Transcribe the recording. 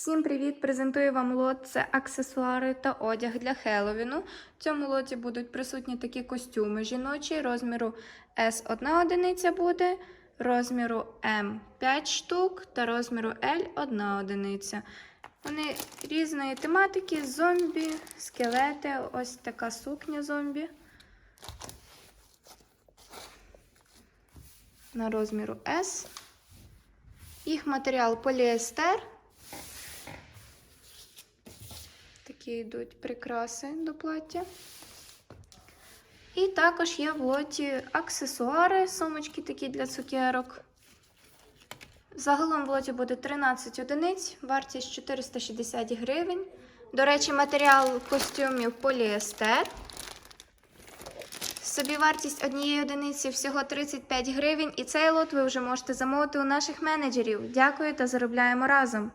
Всім привіт! Презентую вам лот. Це аксесуари та одяг для Хеллоуіну. В цьому лоті будуть присутні такі костюми жіночі. Розміру S 1 одиниця буде, розміру M 5 штук та розміру L 1 одиниця. Вони різної тематики: зомбі, скелети, ось така сукня зомбі. На розміру S. Їх матеріал поліестер. Такі йдуть прикраси до плаття. І також є в лоті аксесуари, сумочки такі для цукерок. Загалом в лоті буде 13 одиниць, вартість 460 гривень. До речі, матеріал костюмів поліестер. Собівартість однієї одиниці всього 35 гривень, і цей лот ви вже можете замовити у наших менеджерів. Дякую та заробляємо разом!